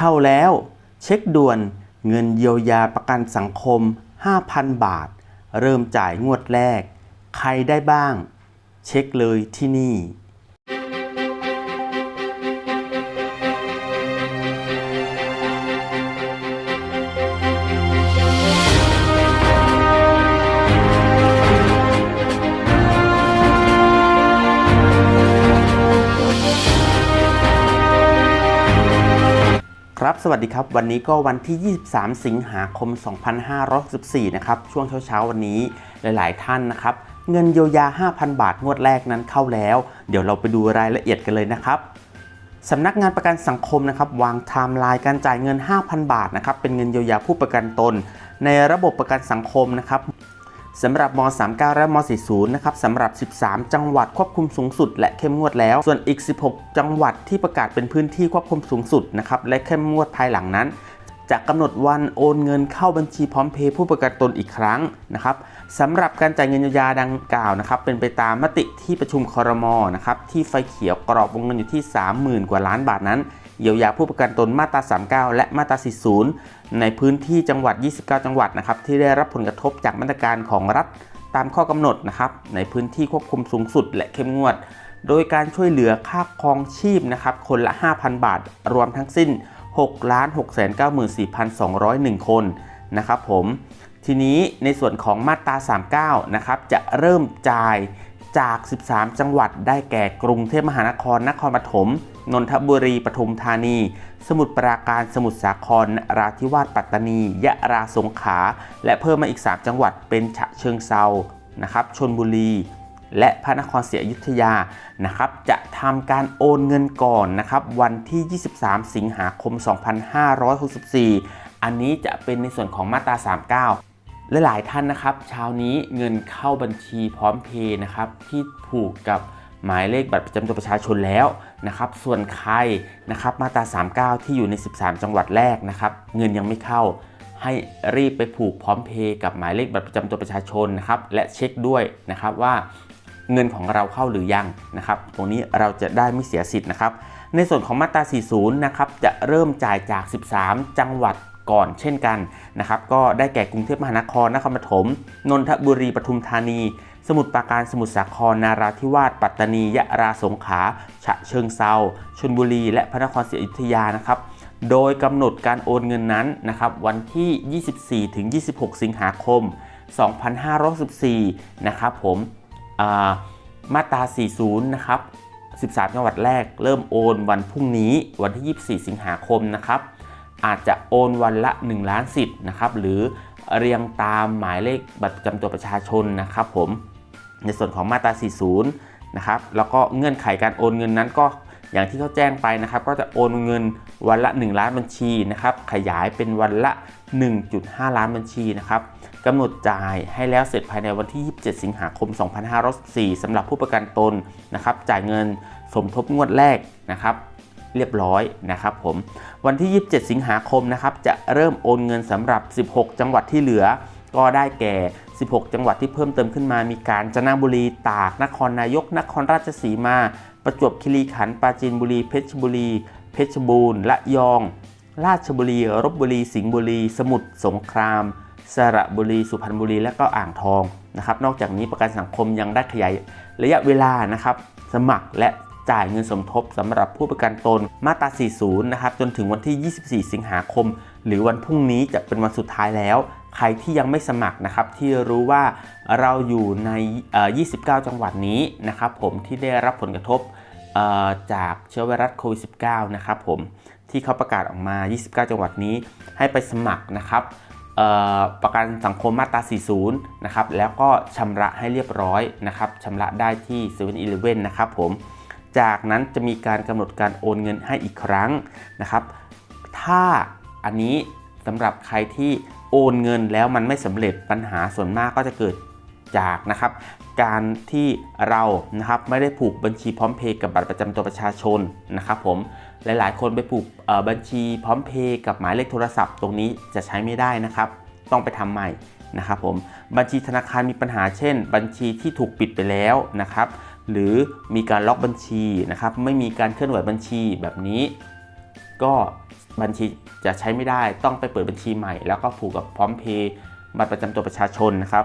เข้าแล้ว เช็คด่วนเงินเยียวยาประกันสังคม 5,000 บาท เริ่มจ่ายงวดแรก ใครได้บ้าง เช็คเลยที่นี่ สวัสดีครับ วันนี้ก็วันที่ 23 สิงหาคม 2564 นะครับ ช่วงเช้าๆ วันนี้หลาย ๆ ท่านนะครับ เงินเยียวยา 5,000 บาทงวดแรกนั้นเข้าแล้ว เดี๋ยวเราไปดูรายละเอียดกันเลยนะครับสำนักงานประกันสังคมนะครับวางไทม์ไลน์การจ่ายเงิน 5,000 บาทนะครับเป็นเงินเยียวยาผู้ประกันตน ในระบบประกันสังคมนะครับ สำหรับม 39 และม 40 นะครับสำหรับ 13 จังหวัดควบคุมสูงสุด และเข้มงวดแล้ว ส่วนอีก 16 จังหวัดที่ประกาศเป็นพื้นที่ควบคุมสูงสุดนะครับและเข้มงวดภายหลังนั้นจะกำหนดวันโอนเงินเข้าบัญชีพร้อมเพย์ผู้ประกันตนอีกครั้งนะครับสำหรับการจ่ายเงินเยียวยาดังกล่าวนะครับ เป็นไปตามมติที่ประชุมคอรมอนะครับที่ไฟเขียวกรอบวงเงินอยู่ที่ 30,000 กว่าล้านบาทนั้น เยียวยาผู้ประกันตนมาตรา 39 และมาตรา 40 ในพื้นที่จังหวัด 29 จังหวัดนะครับที่ได้รับผลกระทบจากมาตรการของรัฐตามข้อกำหนดนะครับในพื้นที่ควบคุมสูงสุด และเข้มงวด โดยการช่วยเหลือค่าครองชีพนะครับคนละ 5,000 บาท รวมทั้งสิ้น 6 6 9 4 20 1 คนนะครับผมทีนี้ในส่วนของมาตรา 39 นะครับจะเริ่มจ่าย จาก 13 จังหวัดได้แก่กรุงเทพมหานคร นครปฐม นนทบุรี ปทุมธานี สมุทรปราการ สมุทรสาครนราธิวาส ปัตตานี ยะราสงขลา และเพิ่มมาอีก 3 จังหวัดเป็นฉะเชิงเซา นะครับ ชนบุรี และพระนครศรีอยุธยา นะครับ จะทำการโอนเงินก่อนนะครับ วันที่ 23 สิงหาคม 2564 อันนี้จะเป็นในส่วนของมาตรา 39 และหลายท่านนะครับเช้านี้เงินเข้าบัญชีพร้อมเพย์นะครับที่ผูกกับหมายเลขบัตรประจำตัวประชาชนแล้วนะครับส่วนใครนะครับมาตรา39 ที่อยู่ใน 13 จังหวัดแรกนะครับเงินยังไม่เข้าให้รีบไปผูกพร้อมเพย์กับหมายเลขบัตรประจำตัวประชาชนนะครับและเช็คด้วยนะครับว่าเงินของเราเข้าหรือยังนะครับตรงนี้เราจะได้ไม่เสียสิทธิ์นะครับในส่วนของมาตรา 40 นะครับจะเริ่มจ่ายจาก 13 จังหวัด ก่อนเช่นกันนะครับก็ได้แก่กรุงเทพมหานครนครปฐมนนทบุรีปทุมธานี สมุทรปราการสมุทรสาครนาราธิวาสปัตตานียะราสงขลาฉะเชิงเซาชลบุรี และพระนครศรีอยุธยานะครับโดยกำหนดการโอนเงินนั้นนะครับวันที่ 24 ถึง 26 สิงหาคม 2564นะครับผมมาตรา 40 นะครับ 13 จังหวัดแรกเริ่มโอนวันพรุ่งนี้วันที่ 24 สิงหาคมนะครับ อาจจะโอนวันละ 1 ล้านสิทธิ์นะครับหรือเรียงตามหมายเลขบัตรประจำตัวประชาชนนะครับผมในส่วนของมาตรา 40 นะครับแล้วก็เงื่อนไขการโอนเงินนั้นก็อย่างที่เขาแจ้งไปนะครับ ก็จะโอนเงินวันละ 1 ล้านบัญชีนะครับขยายเป็นวันละ 1.5 ล้านบัญชีนะครับกำหนดจ่ายให้แล้วเสร็จภายในวันที่ 27 สิงหาคม 2564สำหรับผู้ประกันตนนะครับจ่ายเงินสมทบงวดแรกนะครับ เรียบร้อยนะครับผมวันที่ 27 สิงหาคมนะครับจะเริ่มโอนเงินสำหรับ 16 จังหวัดที่เหลือ ก็ได้แก่ 16 จังหวัดที่เพิ่มเติมขึ้นมา มีการจนบุรีตาก นครนายก นครราชสีมา ประจวบคีรีขันธ์ปราจีนบุรีเพชรบุรี เพชรบูรณ์ละยอง ราชบุรีรบบุรี สิงห์บุรี สมุทรสงคราม สระบุรี สุพรรณบุรี และก็อ่างทองนะครับนอกจากนี้ประกันสังคมยังได้ขยายระยะเวลานะครับสมัครและ จ่ายเงินสมทบสำหรับผู้ประกันตนมาตรา 40 นะครับ จนถึงวันที่ 24 สิงหาคม หรือวันพรุ่งนี้จะเป็นวันสุดท้ายแล้ว ใครที่ยังไม่สมัครนะครับ ที่รู้ว่าเราอยู่ใน 29 จังหวัดนี้นะครับผมที่ได้รับผลกระทบจากเชื้อไวรัสโควิด -19 นะครับผมที่เขาประกาศออกมา 29 จังหวัดนี้ให้ไปสมัครนะครับประกันสังคมมาตรา 40 นะครับ แล้วก็ชำระให้เรียบร้อยนะครับชำระได้ที่7 e เ e ่ e อนะครับผม จากนั้นจะมีการกำหนดการโอนเงินให้อีกครั้งนะครับ ถ้าอันนี้สำหรับใครที่โอนเงินแล้วมันไม่สำเร็จปัญหาส่วนมากก็จะเกิดจากนะครับ การที่เรานะครับไม่ได้ผูกบัญชีพร้อมเพย์กับบัตรประจำตัวประชาชนนะครับผมหลายๆ คนไปผูกบัญชีพร้อมเพย์กับหมายเลขโทรศัพท์ ตรงนี้จะใช้ไม่ได้นะครับ ต้องไปทำใหม่นะครับผมบัญชีธนาคารมีปัญหาเช่น บัญชีที่ถูกปิดไปแล้วนะครับ หรือมีการล็อกบัญชีนะครับ ไม่มีการเคลื่อนไหวบัญชีแบบนี้ ก็บัญชีจะใช้ไม่ได้ต้องไปเปิดบัญชีใหม่ แล้วก็ผูกกับพร้อมเพย์บัตรประจำตัวประชาชนนะครับ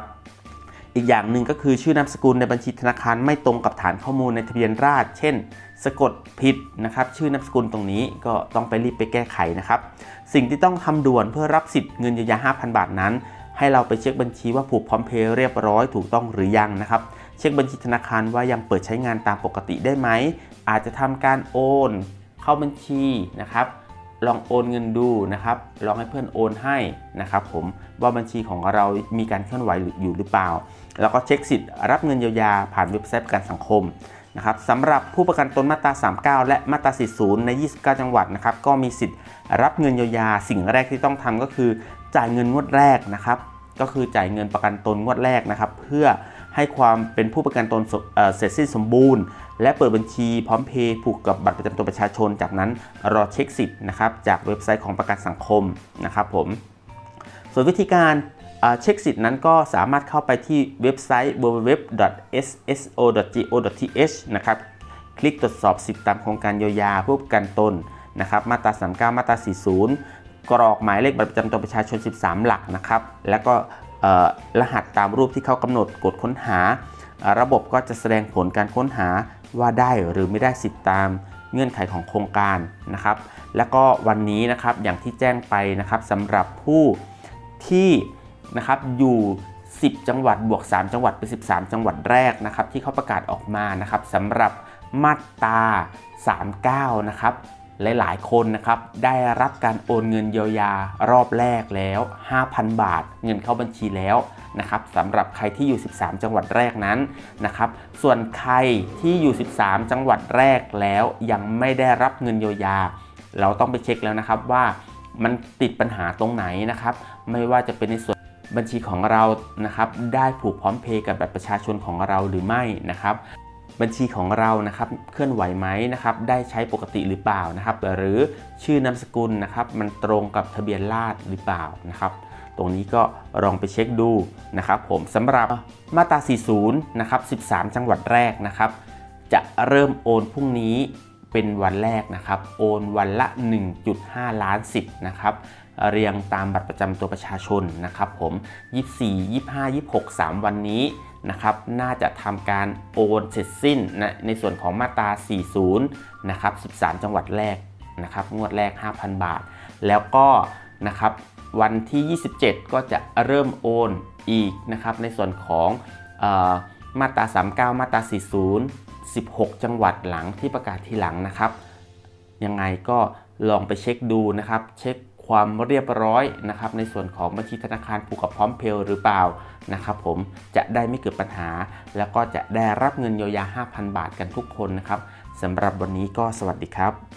อีกอย่างหนึ่งก็คือชื่อนามสกุลในบัญชีธนาคารไม่ตรงกับฐานข้อมูลในทะเบียนราษฎรเช่น สะกดผิดนะครับ ชื่อนามสกุลตรงนี้ก็ต้องไปรีบไปแก้ไขนะครับ สิ่งที่ต้องทำด่วนเพื่อรับสิทธิ์เงินเยียวยา5,000 บาทนั้น ให้เราไปเช็คบัญชีว่าผูกพร้อมเพย์เรียบร้อยถูกต้องหรือยังนะครับ เช็คบัญชีธนาคารว่ายังเปิดใช้งานตามปกติได้ไหม อาจจะทำการโอน เข้าบัญชีนะครับ ลองโอนเงินดูนะครับ ลองให้เพื่อนโอนให้นะครับผมว่าบัญชีของเรามีการเคลื่อนไหวอยู่หรือเปล่า แล้วก็เช็คสิทธิ์รับเงินเยียวยาผ่านเว็บไซต์ประกันสังคมนะครับสำหรับผู้ประกันตนมาตรา 39 และมาตรา 40 ใน 29 จังหวัดนะครับก็มีสิทธิ์รับเงินเยียวยา สิ่งแรกที่ต้องทำก็คือจ่ายเงินงวดแรกนะครับ ก็คือจ่ายเงินประกันตนงวดแรกนะครับ เพื่อ ให้ความเป็นผู้ประกันตนเสร็จสิ้นสมบูรณ์ และเปิดบัญชีพร้อมเพย์ผูกกับบัตรประจำตัวประชาชน จากนั้นรอเช็คสิทธิ์นะครับจากเว็บไซต์ของประกันสังคมนะครับผมส่วนวิธีการเช็คสิทธิ์นั้นก็สามารถเข้าไปที่เว็บไซต์ www.sso.go.th นะครับคลิกตรวจสอบสิทธิ์ตามโครงการเยียวยาผู้ประกันตนนะครับมาตรา 39 มาตรา 40 กรอกหมายเลขบัตรประจำตัวประชาชน 13 หลักนะครับ แล้วก็ รหัสตามรูปที่เขากำหนดกดค้นหา ระบบก็จะแสดงผลการค้นหาว่าได้หรือไม่ได้สิทธิ์ตามเงื่อนไขของโครงการนะครับ แล้วก็วันนี้นะครับอย่างที่แจ้งไปนะครับสำหรับผู้ที่นะครับอยู่ 10 จังหวัดบวก 3 จังหวัดเป็น 13 จังหวัดแรกนะครับที่เขาประกาศออกมานะครับสำหรับมาตรา 39 นะครับ หลายๆ คนนะครับได้รับการโอนเงินเยียวยารอบแรกแล้ว 5,000 บาท เงินเข้าบัญชีแล้วนะครับสำหรับใครที่อยู่ 13 จังหวัดแรกนั้นนะครับ ส่วนใครที่อยู่ 13 จังหวัดแรกแล้วยังไม่ได้รับเงินเยียวยา เราต้องไปเช็คแล้วนะครับว่ามันติดปัญหาตรงไหนนะครับ ไม่ว่าจะเป็นในส่วนบัญชีของเรานะครับ ได้ผูกพร้อมเพย์กับบัตรประชาชนของเราหรือไม่นะครับ บัญชีของเรานะครับเคลื่อนไหวไหมนะครับได้ใช้ปกติหรือเปล่านะครับ หรือชื่อนามสกุลนะครับ มันตรงกับทะเบียนราษฎร์หรือเปล่านะครับ ตรงนี้ก็ลองไปเช็คดูนะครับ ผมสำหรับมาตรา 40 นะครับ 13 จังหวัดแรกนะครับ จะเริ่มโอนพรุ่งนี้เป็นวันแรกนะครับ โอนวันละ 1.5 ล้านสิทธิ์นะครับเรียงตามบัตรประจำตัวประชาชนนะครับ ผม 24 25 26 3 วันนี้ นะครับน่าจะทำการโอนเสร็จสิ้นนะในส่วนของมาตรา 40 นะครับ 13 จังหวัดแรกนะครับงวดแรก 5,000 บาท แล้วก็นะครับวันที่ 27 ก็จะเริ่มโอนอีกนะครับในส่วนของออมาตรา 39 มาตรา 40 16 จังหวัดหลังที่ประกาศทีหลังนะครับ ยังไงก็ลองไปเช็คดูนะครับ เช็ค ความเรียบร้อยนะครับในส่วนของบัญชีธนาคารผูกกับพร้อมเพลหรือเปล่านะครับผมจะได้ไม่เกิดปัญหา แล้วก็จะได้รับเงินเยียวยา 5,000 บาทกันทุกคนนะครับสำหรับวันนี้ก็สวัสดีครับ